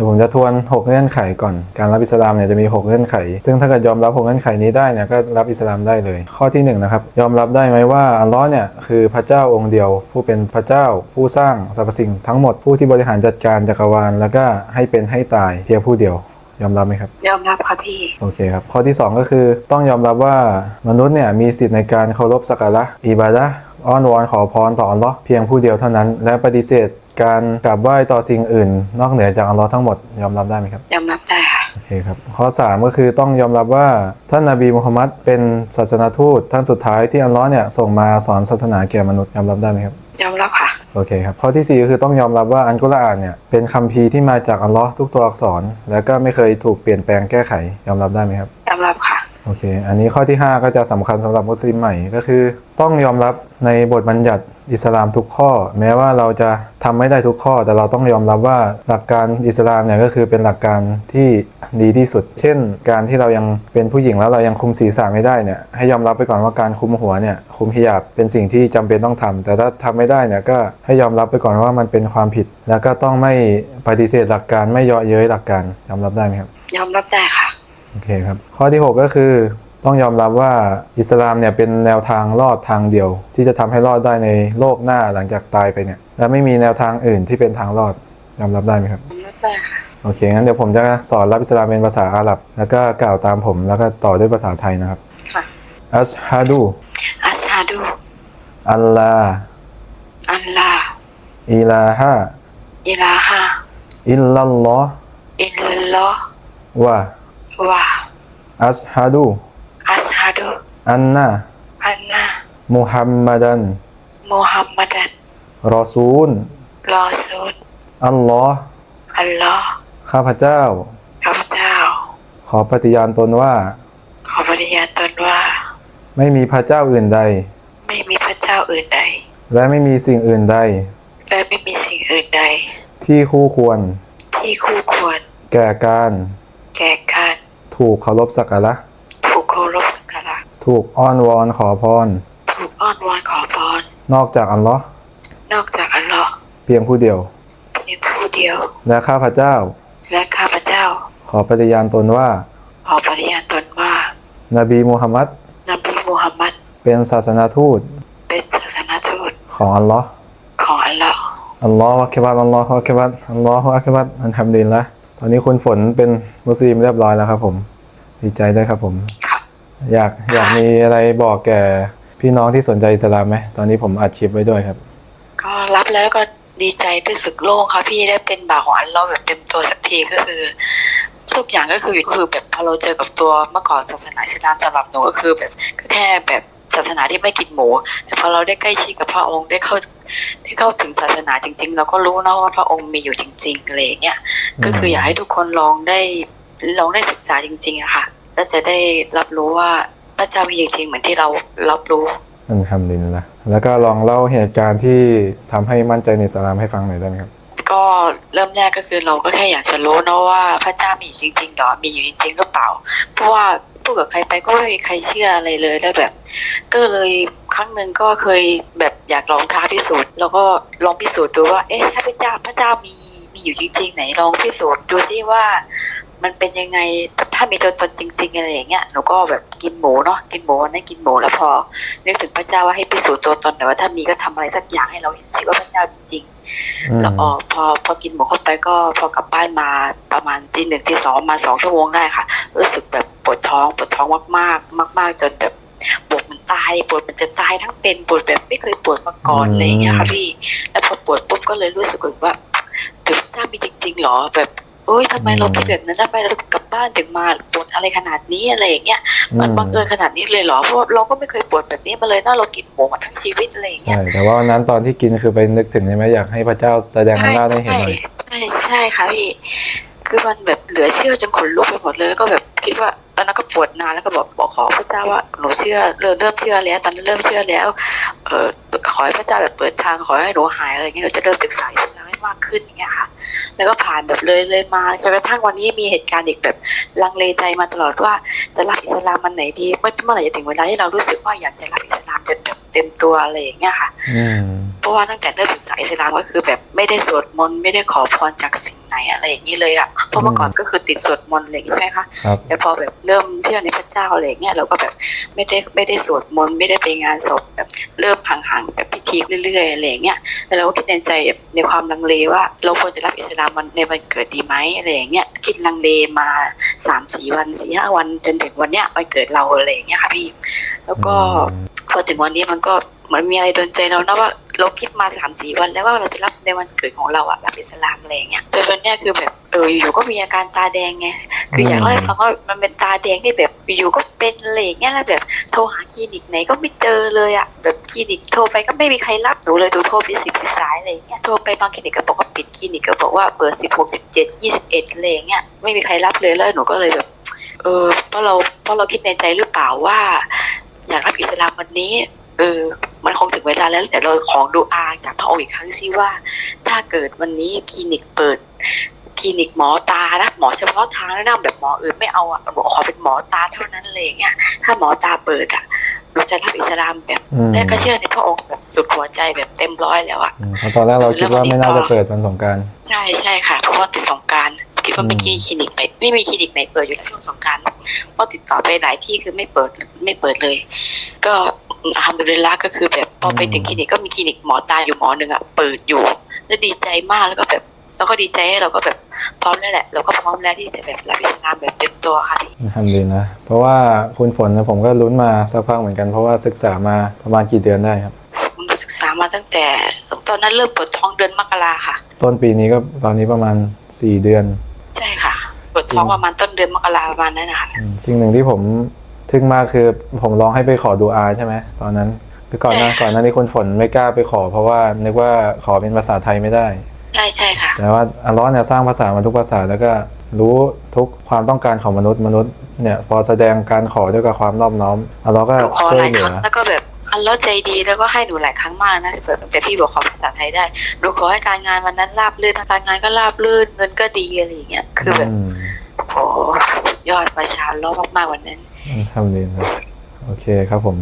ดี๋ยวผมจะทวน 6 เงื่อนไขก่อน การรับอิสลามเนี่ยจะมี 6 เงื่อนไข ซึ่งถ้าเกิดยอมรับ 6 เงื่อนไขนี้ได้เนี่ยก็รับอิสลามได้เลย ข้อที่1นะครับยอมรับได้ไหมว่าอัลลอฮ์เนี่ยคือพระเจ้าองค์เดียว ผู้เป็นพระเจ้า ผู้สร้างสรรพสิ่งทั้งหมดผู้ที่บริหารจัดการจักรวาล แล้วก็ให้เป็นให้ตายเพียงผู้เดียวยอมรับไหมครับ ยอมรับค่ะพี่ โอเคครับ ข้อที่ 2 ก็คือต้องยอมรับว่ามนุษย์เนี่ยมีสิทธิ์ในการเคารพสักการะอิบาดะห์ อ้อนวอนขอพรต่ออัลลอฮ์เพียงผู้เดียวเท่านั้น และปฏิเสธการกราบไหว้ต่อสิ่งอื่น นอกเหนือจากอัลลอฮ์ทั้งหมดยอมรับได้ไหมครับ ยอมรับได้ค่ะโอเคครับข้อ 3 ก็คือต้องยอมรับว่าท่านนาบีมุฮัมมัดเป็นศาสนาทูตท่านสุดท้ายที่อัลลอฮ์เนี่ยส่งมาสอนศาสนาแก่มนุษย์ยอมรับได้ไหมครับยอมรับค่ะโอเคครับข้อทีสี่ 4 ก็คือต้องยอมรับว่าอันกุรอานเนี่ยเป็นคัมภีร์ที่มาจากอัลลอฮ์ทุกตัวอักษร แล้วก็ไม่เคยถูกเปลี่ยนแปลงแก้ไขยอมรับได้ไหมครับยอมรับค่ะ โอเค อันนี้ข้อที่ 5 ก็จะสำคัญสำหรับมุสลิมใหม่ก็คือ ต้องยอมรับในบทบัญญัติอิสลามทุกข้อ แม้ว่าเราจะทำไม่ได้ทุกข้อ แต่เราต้องยอมรับว่าหลักการอิสลามเนี่ยก็คือเป็นหลักการที่ดีที่สุด เช่น การที่เรายังเป็นผู้หญิงแล้วเรายังคุมศีรษะไม่ได้เนี่ยให้ยอมรับไปก่อนว่าการคุมหัวเนี่ยคุมฮิญาบเป็นสิ่งที่จำเป็นต้องทำแต่ถ้าทำไม่ได้เนี่ยก็ให้ยอมรับไปก่อนว่ามันเป็นความผิด แล้วก็ต้องไม่ปฏิเสธหลักการไม่เยาะเย้ยหลักการยอมรับได้ไหมครับ ยอมรับได้ค่ะ โอเคครับ ข้อที่ 6 ก็คือต้องยอมรับว่าอิสลามเนี่ยเป็นแนวทางรอดทางเดียว ที่จะทำให้รอดได้ในโลกหน้าหลังจากตายไปเนี่ย และไม่มีแนวทางอื่นที่เป็นทางรอดยอมรับได้ไหมครับยอมรับได้ค่ะโอเคงั้นเดี๋ยวผมจะสอนรับอิสลามเป็นภาษาอาหรับ แล้วก็กล่าวตามผมแล้วก็ต่อด้วยภาษาไทยนะครับค่ะอัชฮะดูอาชาดูอัลลาอัลลาห์อิลาฮะอิลาฮะอิลลัลลอฮ์อิลลอฮ์วะ วะอัชฮะดูอาชาดูอันนะอันนะมุฮัมมัดันมุฮัมมัดันรอซูลรอซูลอัลลอฮ์อัลลอฮ์ข้าพเจ้า ข้าพเจ้า ขอปฏิญาณตนว่า ขอปฏิญาณตนว่า ไม่มีพระเจ้าอื่นใด ไม่มีพระเจ้าอื่นใด และไม่มีสิ่งอื่นใด และไม่มีสิ่งอื่นใด ที่คู่ควร ที่คู่ควร แก่การ แก่การ ถูกเคารพสักการะ ถูกเคารพสักการะ ถูกอ้อนวอนขอพร ถูกอ้อนวอนขอพร นอกจากอัลลอฮ์นอกจากอัลลอฮ์เพียงผู้เดียว เพียงผู้เดียว และข้าพเจ้า และข้าพเจ้า ขอปฏิญาณตนว่า ขอปฏิญาณตนว่า นบีมูฮัมมัด นบีมูฮัมมัด เป็นศาสนาทูต เป็นศาสนาทูต ของอัลลอฮ์ของอัลลอฮ์อัลลอฮฺอักบัรอัลลอฮฺอักบัรอัลลอฮฺอักบัรอันทำดินละ ตอนนี้คุณฝนเป็นมุสลิมเรียบร้อยแล้วครับผม ดีใจด้วยครับผมครับอยากอยากมีอะไรบอกแก่พี่น้องที่สนใจอิสลามไหมตอนนี้ผมอัดคลิปไว้ด้วยครับ ก็รับแล้วก็ดีใจรู้สึกโล่งค่ะพี่ได้เป็นบ่าวของอัลลอฮ์แบบเต็มตัวสักทีก็คือทุกอย่างก็คือคือแบบพอเราเจอกับตัวเมื่อก่อนศาสนาอิสลามสำหรับหนูก็คือแบบก็แค่แบบ ศาสนาที่ไม่กินหมูแต่พอเราได้ใกล้ชิดกับพระองค์ได้เข้าได้เข้าถึงศาสนาจริง ๆ เราก็รู้นะว่าพระองค์มีอยู่จริงๆอะไรอย่างเงี้ยก็คืออยากให้ทุกคนลองได้ลองได้ศึกษาจริงๆอะค่ะ แล้วจะได้รับรู้ว่าพระเจ้ามีจริงๆเหมือนที่เรารับรู้อันทำดินละแล้วก็ลองเล่าเหตุการณ์ที่ทำให้มั่นใจในอิสลามให้ฟังหน่อยได้ไหมครับก็เริ่มแรกก็คือเราก็แค่อยากจะรู้นะว่าพระเจ้ามีอยู่จริงๆหรอมีอยู่จริงๆหรือเปล่า เพราะว่า พูดกับใครไปก็ไม่มีใครเชื่ออะไรเลยแล้วแบบ ก็เลยครั้งหนึ่งก็เคยแบบอยากลองท้าพิสูจน์แล้วก็ลองพิสูจน์ดูว่า เอ๊ะถ้าพระเจ้าพระเจ้ามีมีอยู่จริง ๆ ไหนลองพิสูจน์ดูซิว่า มันเป็นยังไงถ้ามีตัวตนจริง ๆ อะไรอย่างเงี้ยหนูก็แบบกินหมูเนาะกินหมูนนั้นกินหมูแล้วพอ นึกถึงพระเจ้าว่าให้พิสูจน์ตัวตนหน่อยว่าถ้ามีก็ทำอะไรสักอย่างให้เราเห็นสิว่าพระเจ้าจริงอืมแล้วพอพอพอกินหมูเข้าไปก็พอกลับบ้านมาประมาณตีหนึ่งตีสองมาสองชั่วโมงได้ค่ะ รู้สึกแบบ ปวดท้องปวดท้องมากๆ มาก ๆ จนแบบปวดมันตายปวดมันจะตายทั้งเป็นปวดแบบไม่เคยปวดมาก่อนอะไรอย่างเงี้ยค่ะพี่ แล้วพอปวดปุ๊บก็เลยรู้สึกว่าหรือพระเจ้ามีจริงๆหรอแบบเอ้ยทำไมเราคิดแบบนั้นทำไมเรากลับบ้านถึงมาปวดอะไรขนาดนี้อะไรอย่างเงี้ยมันบังเอิญขนาดนี้เลยเหรอเพราะว่าเราก็ไม่เคยปวดแบบนี้มาเลยนะเรากินหมูมาทั้งชีวิตอะไรอย่างเงี้ยใช่แต่ว่าวันนั้นตอนที่กินคือไปนึกถึงใช่ไหมอยากให้พระเจ้าแสดงอำนาจให้เห็นหน่อยใช่ใช่ค่ะพี่คือมันแบบเหลือเชื่อจนขนลุกไปหมดเลยแล้วก็แบบ คิดว่าตอนนั้นก็ปวดนานแล้วก็บอกบอกขอพระเจ้าว่าหนูเชื่อเริ่มเริ่มเชื่อแล้วตอนนั้นเริ่มเชื่อแล้ว เออขอให้พระเจ้าแบบเปิดทางขอให้หนูหายอะไรอย่างเงี้ยหนูจะเริ่มศึกษาอิสลามให้มากขึ้นอย่างเงี้ยค่ะ แล้วก็ผ่านแบบเลยเลยมาจนกระทั่งวันนี้มีเหตุการณ์อีกแบบลังเลใจมาตลอดว่าจะรับอิสลามมันไหนดีเมื่อเมื่อไหร่จะถึงเวลาที่เรารู้สึกว่าอยากจะรับอิสลามจนแบบ เต็มตัวอะไรอย่างเงี้ยค่ะอืมเพราะว่าตั้งแต่เริ่มศึกษาอิสลามก็คือแบบไม่ได้สวดมนต์ไม่ได้ขอพรจากสิ่งไหนอะไรอย่างนี้เลยอะเพราะเมื่อก่อนก็คือติดสวดมนต์อะไรอย่างนี้ใช่ไหมคะครับแต่พอแบบเริ่มเชื่อในพระเจ้าอะไรอย่างเงี้ยเราก็แบบไม่ได้ไม่ได้สวดมนต์ไม่ได้ไปงานศพแบบเริ่มห่างๆแบบพิธีเรื่อยๆอะไรอย่างเงี้ยแล้วเราก็คิดในใจแบบในความลังเลว่า เราควรจะรับอิสลามวันในวันเกิดดีไหมอะไรอย่างเงี้ยคิดลังเลมาสามสี่วันสี่ห้าวันจนถึงวันเนี้ยวันเกิดเราอะไรอย่างเงี้ยค่ะพี่ แล้วก็ อืมพอถึงวันนี้มันก็เหมือนมีอะไรโดนใจเรานะว่าเราคิดมาสามสี่วันแล้วว่าเราจะรับในวันเกิดของเราอะรับอิสลามอะไรอย่างเงี้ยจนวันเนี้ยคือแบบเอออยู่ๆก็มีอาการตาแดงไงคืออยากเล่าให้ฟังว่ามันเป็นตาแดงที่แบบอยู่ๆก็เป็นอะไรอย่างเงี้ยแล้วแบบโทรหาคลินิกไหนก็ไม่เจอเลยอะแบบคลินิกโทรไปก็ไม่มีใครรับหนูเลยดูโทรไปสิบสิบสายอะไรอย่างเงี้ยโทรไปบางคลินิกก็บอกว่าปิดคลินิกก็บอกว่าเปิดสิบหกสิบเจ็ดยี่สิบเอ็ดอะไรอย่างเงี้ยไม่มีใครรับเลยแล้วหนูก็เลยแบบเออเพราะเราเพราะเราคิดในใจหรือเปล่าว่า อยากรับอิสลามวันนี้ เออ มันคงถึงเวลาแล้วเดี๋ยวเราของดูอาจากพระองค์อีกครั้งซิว่า ถ้าเกิดวันนี้คลินิกเปิดคลินิกหมอตานะหมอเฉพาะทางนะแบบหมออื่นไม่เอาอะหนูขอเป็นหมอตาเท่านั้นเลยอย่างเงี้ยถ้าหมอตาเปิดอะหนูจะรับอิสลามแบบอืมแรกก็เชื่อในพระองค์แบบสุดหัวใจแบบเต็มร้อยแล้วอะอืมเพราะตอนแรกเราคิดว่าไม่น่าจะเปิดวันสงกรารใช่ใช่ค่ะเพราะว่าติดสง กรารคิดว่าไม่อืมมีคลินิกไหนไม่มีคลินิกไหนเปิดอยู่แล้วช่วงสงกรารเพราะติดต่อไปหลายที่คือไม่เปิดไม่เปิดเลย ก็ทำดุลิลละก็คือแบบพอไปถึงคลินิกก็มีคลินิกหมอตาอยู่หมอหนึ่งอะเปิดอยู่ แล้วดีใจมากแล้วก็แบบเราก็ดีใจให้เราก็แบบพร้อมแล้วแหละ เราก็พร้อมแล้วที่จะแบบรับอิสลามแบบเต็มตัวค่ะพี่ทำดีนะ เพราะว่าคุณฝนนะผมก็ลุ้นมาสักพักเหมือนกันเพราะว่าศึกษามาประมาณกี่เดือนได้ครับผมศึกษามาตั้งแต่ตอนนั้นเริ่มปวดท้องเดือนมกราค่ะ ต้นปีนี้ก็ตอนนี้ประมาณ 4 เดือน ใช่ค่ะปวดท้องประมาณต้นเดือนมกราประมาณนั้นนะคะอืมสิ่งหนึ่งที่ผมทึ่งมากคือผมลองให้ไปขอดูอาใช่ไหมตอนนั้นคือก่อนหน้าใช่ค่ะก่อนหน้านี้คุณฝนไม่กล้าไปขอ เพราะว่านึกว่าขอเป็นภาษาไทยไม่ได้ใช่ใช่ค่ะ แต่ว่าอัลเลอฮ์เนี่ยสร้างภาษามาทุกภาษาแล้วก็รู้ทุกความต้องการของมนุษย์มนุษย์เนี่ยพอแสดงการขอด้วยกับความนอบน้อมอัลเลอฮ์ก็หนูขอช่วหยลายเหลืคอรั้งแล้วก็แบบอั นเลาะห์ใจดีแล้วก็ให้หนูหลายครั้งมากนะที่แบบแต่พี่บอกขอภาษาไทยได้หนูขอให้การงานวันนั้นราบรื่นการงานก็ราบรื่นเงินก็ดีอะไรอย่างเงี้ยคือแบบอืมโอ้สุดยอดประชาล้อมากๆวันนั้นทำดีนะโอเคครับผม